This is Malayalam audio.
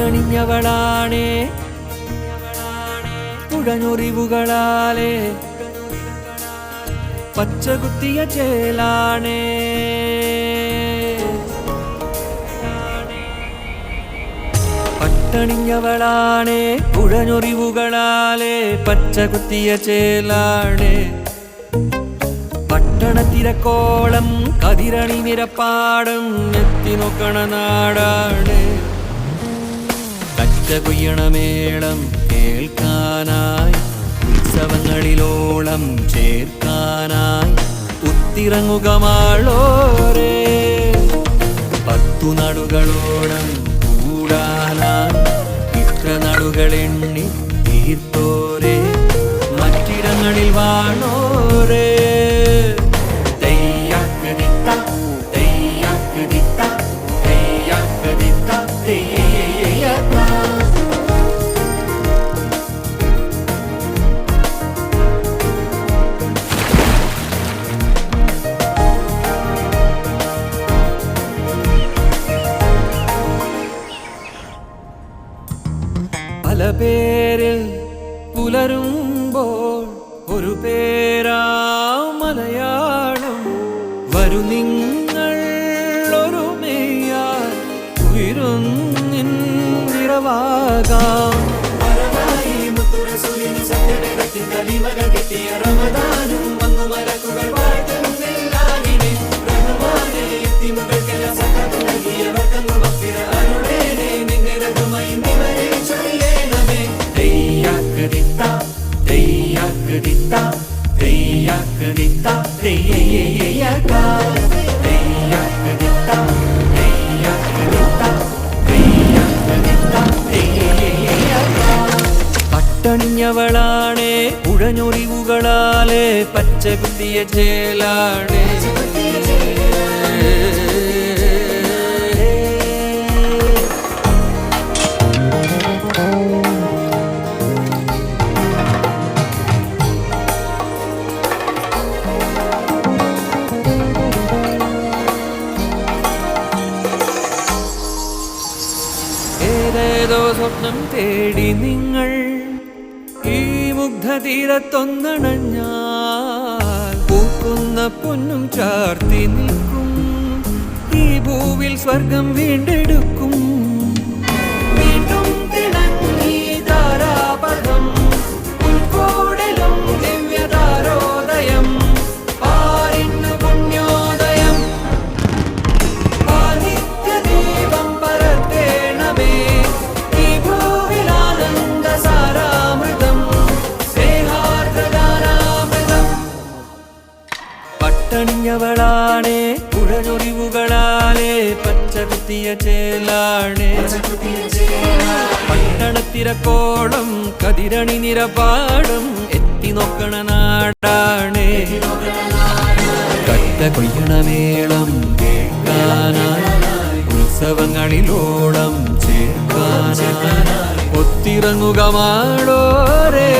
പട്ടണിഞ്ഞവളാണേ പുഴഞ്ഞൊറിവുകളാലേ പച്ചകുത്തിയ ചേലാണേ. പട്ടണിഞ്ഞവളാണേ. പുഴഞ്ഞൊറിവുകളാലേ പച്ചകുത്തിയ ചേലാണേ. പട്ടണത്തിരക്കോളം കതിരണി നിരപ്പാടും എത്തി നോക്കണ നാടാണ്. കച്ച കൊയ്യണമേളം കേൾക്കാനായി ഉത്സവങ്ങളിലോളം ചേർക്കാനായി ഉത്തിറങ്ങുക മാളോരേ പത്തു നടുകളോളം കൂടാനായി ഇത്ര നടുകളെണ്ണി തീർത്തോരേ. മറ്റിടങ്ങളിൽ വാണോരേ. തെയ്യാക്കതിത്ത, തെയ്യാക്കതിത്ത. പല പേരിൽ പുലരുമ്പോൾ ഒരു പേരാ മലയാളം. വരു നിങ്ങൾ ഒരു മെയ്യാൽ പട്ടണിഞ്ഞവളാണേ ഉഴഞ്ഞൊറിവുകളാലേ പച്ച കുത്തിയ ചേലാണേ. ഏതേതോ സ്വപ്നം തേടി നിങ്ങൾ ഈ മുഗ്ധതീരത്തൊന്നണഞ്ഞാൽ പൂക്കുന്ന പൊന്നും ചാർത്തി നിൽക്കും. ഈ ഭൂവിൽ സ്വർഗം വീണ്ടെടുക്കും. പട്ടണിഞ്ഞവളാണേ പച്ച പച്ചകുത്തിയ ചേലാണേ. പട്ടണത്തിരക്കോളം കതിരണി നിരപാടും എത്തി നോക്കണ നാടാണേ. കട്ട കൊയ്യണമേളം കേൾക്കാനായി ഉത്സവങ്ങളിലോളം ചേർക്കാനായി. ഒത്തിറങ്ങുക മാടോരേ